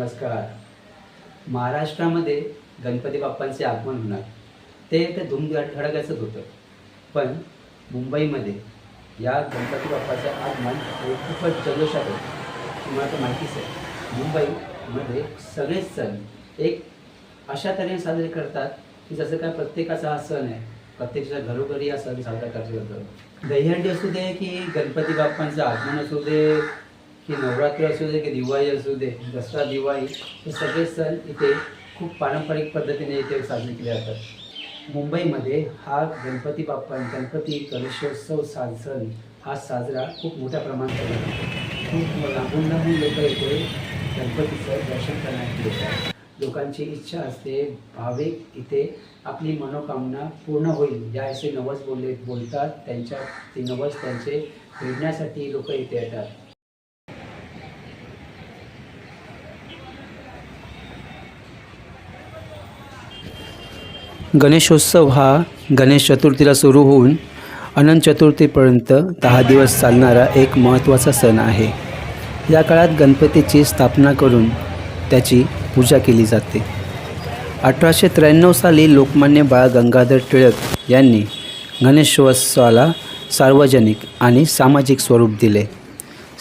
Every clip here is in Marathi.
नमस्कार. महाराष्ट्रामध्ये गणपती बाप्पांचे आगमन होणार. ते तर धुमधडाक्याचंच होतं. पण मुंबईमध्ये या गणपती बाप्पाचं आगमन हे खूपच जल्लोषात होतं. तुम्हाला तर माहितीच आहे. मुंबईमध्ये सगळेच सण एक अशा तऱ्हेने साजरे करतात की जसं काय प्रत्येकाचा हा सण आहे. प्रत्येकाच्या घरोघरी हा सण साजरा करतो जातो दहीहंडी असू दे की गणपती बाप्पांचं आगमन असू दे की नवरात्र असू दे की दिवाळी असू दे दसरा दिवाळी हे सगळे सण इथे खूप पारंपरिक पद्धतीने इथे साजरे केले जातात. मुंबईमध्ये हा गणपती बाप्पा गणपती गणेशोत्सव सा सण हा साजरा खूप मोठ्या प्रमाणात केला जातो खूप लांबून लांबून लोक इथे गणपतीचं दर्शन करण्यासाठी येतात लोकांची इच्छा असते भाविक इथे आपली मनोकामना पूर्ण होईल. या असे नवस बोलले बोलतात त्यांच्या ते नवस त्यांचे फिरण्यासाठी लोक इथे येतात. गणेशोत्सव हा गणेश चतुर्थीला सुरू होऊन अनंत चतुर्थीपर्यंत दहा दिवस चालणारा एक महत्त्वाचा सण आहे. या काळात गणपतीची स्थापना करून त्याची पूजा केली जाते. अठराशे त्र्याण्णव साली लोकमान्य बाळ गंगाधर टिळक यांनी गणेशोत्सवाला सार्वजनिक आणि सामाजिक स्वरूप दिले.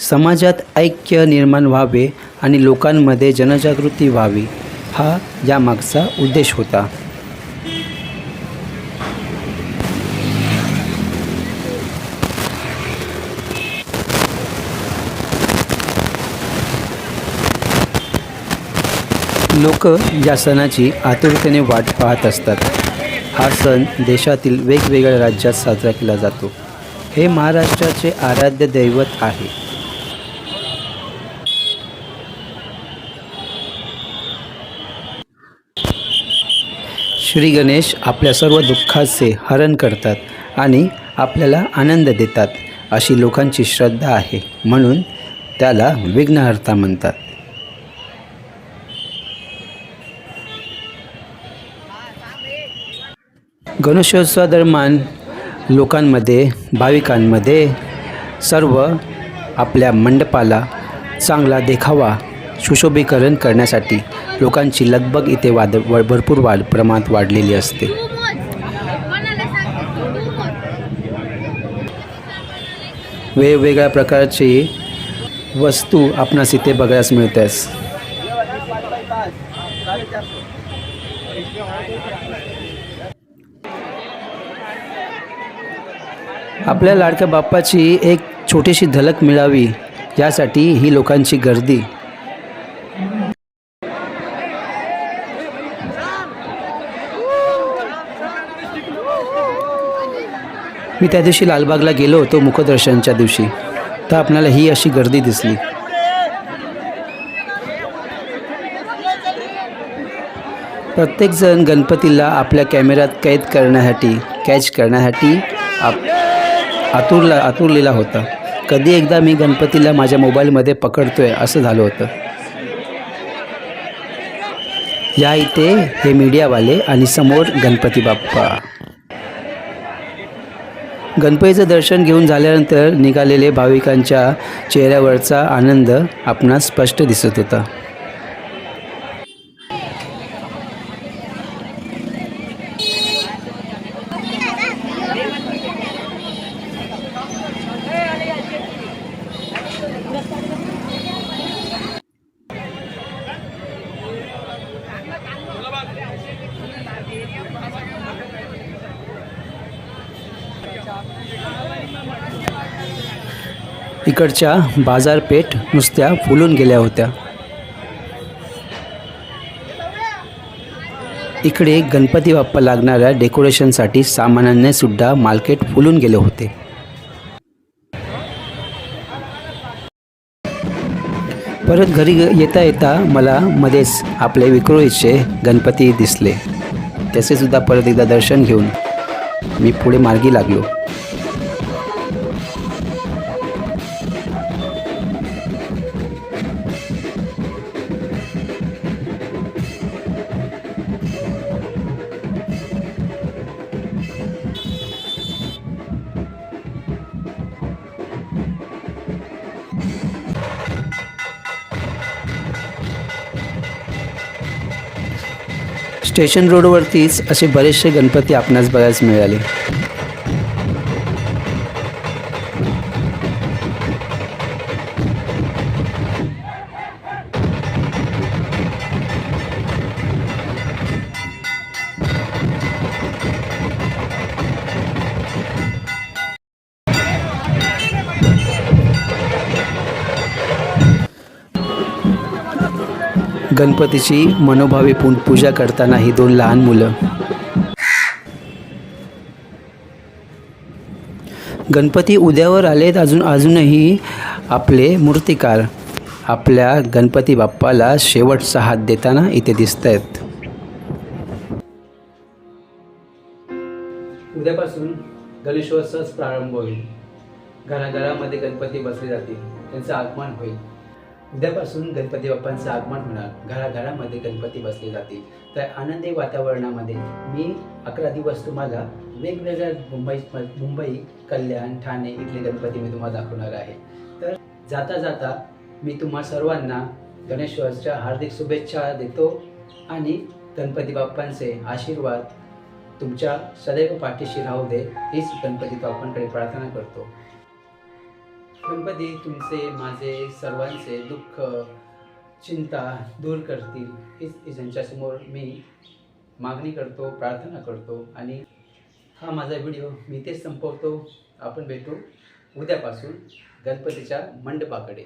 समाजात ऐक्य निर्माण व्हावे आणि लोकांमध्ये जनजागृती व्हावी हा यामागचा उद्देश होता. लोक या सणाची आतुरतेने वाट पाहत असतात. हा सण देशातील वेगवेगळ्या राज्यात साजरा केला जातो. हे महाराष्ट्राचे आराध्य दैवत आहे. श्री गणेश आपल्या सर्व दुःखाचे हरण करतात आणि आपल्याला आनंद देतात अशी लोकांची श्रद्धा आहे म्हणून त्याला विघ्नहर्ता म्हणतात. गणेशोत्सवादरम्यान लोकांमध्ये भाविकांमध्ये सर्व आपल्या मंडपाला चांगला देखावा सुशोभीकरण करण्यासाठी लोकांची लगबग इथे वाद व- भरपूर वाढ प्रमाणात वाढलेली असते. वेगवेगळ्या प्रकारची वस्तू आपणास इथे बघायला मिळतात. आपल्या लाडक्या बाप्पाची एक छोटीशी झलक मिळावी यासाठी ही लोकांची गर्दी. मी त्या दिवशी लालबागला गेलो होतो मुखदर्शनच्या दिवशी. तर आपल्याला ही अशी गर्दी दिसली. प्रत्येकजण गणपतीला आपल्या कॅमेऱ्यात कैद करण्यासाठी कॅच करण्यासाठी आप आतुरला आतुरलेला होता. कधी एकदा मी गणपतीला माझ्या मोबाईलमध्ये पकडतो आहे असं झालं होतं. या इथे हे मीडियावाले आणि समोर गणपती बाप्पा. गणपतीचं दर्शन घेऊन झाल्यानंतर निघालेले भाविकांच्या चेहऱ्यावरचा आनंद आपणास स्पष्ट दिसत होता. इकडच्या बाजारपेठ नुसत्या फुलून गेल्या होत्या. इकडे गणपती बाप्पा लागणाऱ्या डेकोरेशनसाठी सामानाने सुद्धा मार्केट फुलून गेले होते. परत घरी येता येता मला मध्येच आपले विक्रोळीचे गणपती दिसले. त्याचे सुद्धा परत एकदा दर्शन घेऊन मी पुढे मार्गी लागलो. स्टेशन रोडवरतीच असे बरेचसे गणपती आपणास बघायला मिळाले. गणपतीची मनोभावे पूजा करताना ही दोन लहान मुलं. गणपती उद्यावर आलेत अजून अजूनही आपले मूर्तिकार. आपल्या गणपती बाप्पाला शेवटचा हात देताना इथे दिसत आहेत उद्यापासून गणेशोत्सव प्रारंभ होईल. घराघरामध्ये गणपती बसले जातील. त्यांचं आगमन होईल. उद्यापासून गणपती बाप्पांचं आगमन होणार. घराघरामध्ये गणपती बसले जातील. तर आनंदी वातावरणामध्ये मी अकरा दिवस तुम्हाला वेगवेगळ्या मुंबई मुंबई कल्याण ठाणे इथले गणपती मी तुम्हाला दाखवणार आहे. तर जाता जाता मी तुम्हा सर्वांना गणेशोत्सवाच्या हार्दिक शुभेच्छा देतो आणि गणपती बाप्पांचे आशीर्वाद तुमच्या सदैव पाठीशी राहू दे हीच गणपती बाप्पांकडे प्रार्थना करतो. गणपती तुमचे माझे सर्वांचे दुःख चिंता दूर करतील हीच हीच मी मागणी करतो प्रार्थना करतो. आणि हा माझा व्हिडिओ मी तेच संपवतो. आपण भेटू उद्यापासून गणपतीच्या मंडपाकडे.